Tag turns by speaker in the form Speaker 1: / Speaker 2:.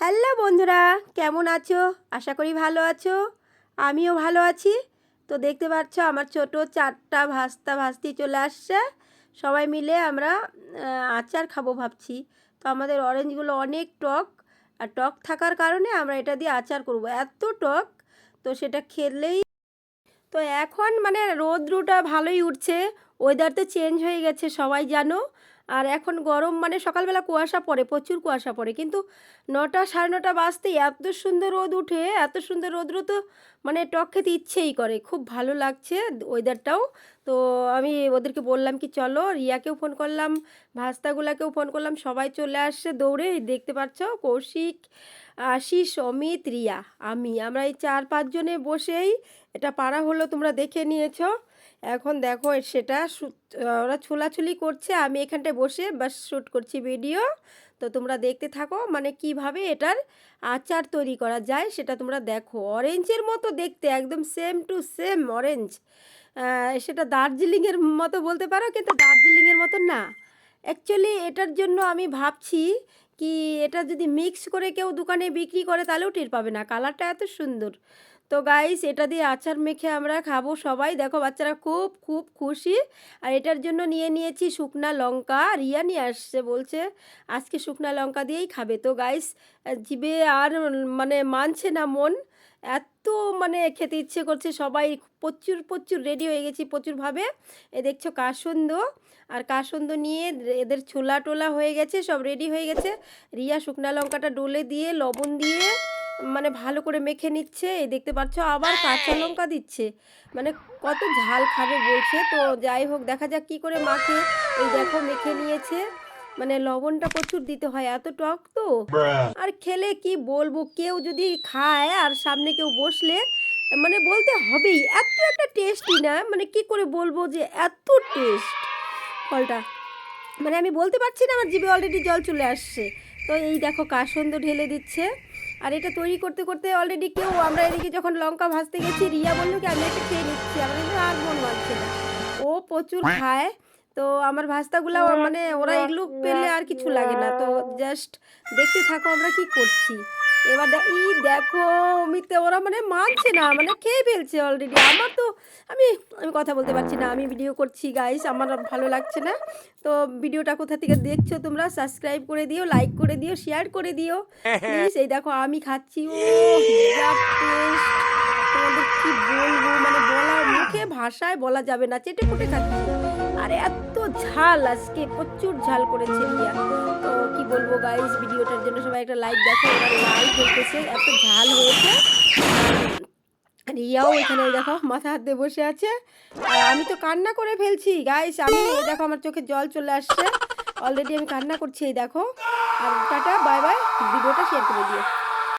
Speaker 1: Hello বন্ধুরা, কেমন আছো? আশা করি ভালো আছো। আমিও ভালো আছি। তো দেখতে পাচ্ছ, আমার ছোট চারটা ভাস্তা ভাস্তি চলে আসছে। সবাই মিলে আমরা আচার খাব ভাবছি। তো আমাদের অরেঞ্জগুলো অনেক টক। আর টক থাকার কারণে আমরা এটা দিয়ে আচার করব। এত টক, তো সেটা খেলেই তো এখন মানে রোদ্রুটা ভালোই উঠছে। ওয়েদার তো চেঞ্জ হয়ে গেছে, সবাই জানো। আর এখন গরম মানে সকালবেলা কুয়াশা পড়ে, প্রচুর কুয়াশা পড়ে। কিন্তু নটা সাড়ে নটা বাজতেই এত সুন্দর রোদ উঠে, এত সুন্দর রোদ্র তো মানে টক খেতে ইচ্ছেই করে। খুব ভালো লাগছে ওয়েদারটাও তো আমি ওদেরকে বললাম কি, চলো রিয়াকেও ফোন করলাম, ভাস্তাগুলাকেও ফোন করলাম, সবাই চলে আসছে দৌড়ে। দেখতে পাচ্ছ কৌশিক, আশিস, অমিত, রিয়া, আমি। আমরা এই চার পাঁচজনে বসেই এটা পাড়া হলো, তোমরা দেখে নিয়েছো। এখন দেখো সেটা ওরা ছোলাছুলি করছে, আমি এখানটায় বসে বাস শ্যুট করছি ভিডিও। তো তোমরা দেখতে থাকো মানে কীভাবে এটার আচার তৈরি করা যায় সেটা তোমরা দেখো। অরেঞ্জের মতো দেখতে, একদম সেম টু সেম অরেঞ্জ সেটা দার্জিলিংয়ের মতো বলতে পারো, কিন্তু দার্জিলিংয়ের মতো না। অ্যাকচুয়ালি এটার জন্য আমি ভাবছি কি, এটা যদি মিক্স করে কেউ দোকানে বিক্রি করে, তাহলেও টের পাবে না। কালারটা এত সুন্দর। তো গাইস এটা দিয়ে আচার মেখে আমরা খাব সবাই। দেখো বাচ্চারা খুব খুব খুশি। আর এটার জন্য নিয়ে নিয়েছি শুকনা লঙ্কা। রিয়া নিয়ে আসছে, বলছে আজকে শুকনা লঙ্কা দিয়েই খাবে। তো গাইস জিবে আর মানে মানছে না মন। এত মানে খেতে ইচ্ছে করছে সবাই। প্রচুর প্রচুর রেডি হয়ে গেছি প্রচুরভাবে। এ দেখছ কাসন্দ। আর কাসন্দ নিয়ে এদের ছোলা টোলা হয়ে গেছে, সব রেডি হয়ে গেছে। রিয়া শুকনা লঙ্কাটা ডলে দিয়ে, লবণ দিয়ে মানে ভালো করে মেখে নিচ্ছে এই দেখতে পাচ্ছ আবার কাঁচা লঙ্কা দিচ্ছে। মানে কত ঝাল খাবে বলছে। তো যাই হোক দেখা যাক কি করে মাখে। এই দেখো মেখে নিয়েছে। মানে লবণটা প্রচুর দিতে হয় এত টক তো। আর খেলে কি বলব কেউ যদি খায় আর সামনে কেউ বসলে মানে বলতে হবেই এত একটা টেস্টি না। মানে কি করে বলব যে এত টেস্ট ফলটা। মানে আমি বলতে পারছি না আমার জিভে অলরেডি জল চলে আসছে। তো এই দেখো কাসন্দ ঢেলে দিচ্ছে। আর এটা তৈরি করতে করতে অলরেডি কেউ আমরা এদিকে যখন লঙ্কা ভাজতে গেছি রিয়া বলল কি আমি একটা খেয়ে নিচ্ছি। আমার কিন্তু আর মন মানছে না। ও প্রচুর খায়। তো আমার ভাস্তাগুলো মানে ওরা এগুলো পেলে আর কিছু লাগে না। তো জাস্ট দেখতে থাকো আমরা কি করছি। এবার ই দেখো অমিতে ওরা মানে মানছে না মানে খেয়ে ফেলছে অলরেডি আমার তো আমি আমি কথা বলতে পারছি না আমি ভিডিও করছি গাইস আমার ভালো লাগছে না। তো ভিডিওটা কোথা থেকে দেখছ তোমরা সাবস্ক্রাইব করে দিও লাইক করে দিও শেয়ার করে দিও। প্লিজ এই দেখো আমি খাচ্ছি ও তোমাদের কি বলব? মানে বলার মুখে ভাষায় বলা যাবে না, চেটে পুটে খাচ্ছি। আর এত ঝাল আজকে, প্রচুর ঝাল করেছে রিয়া। তো কি বলব গাইস ভিডিওটার জন্য সবাই একটা লাইক দেখো এরা লাইক হইতেছে এত ঝাল হয়েছে। রিয়াও এখানে দেখো, মাথা হাত দিয়ে বসে আছে। আর আমি তো কান্না করে ফেলছি গাইস আমি দেখো আমার চোখে জল চলে আসছে। অলরেডি আমি কান্না করছি, এই দেখো। আর টাটা বাই বাই ভিডিওটা শেয়ার করে দিও।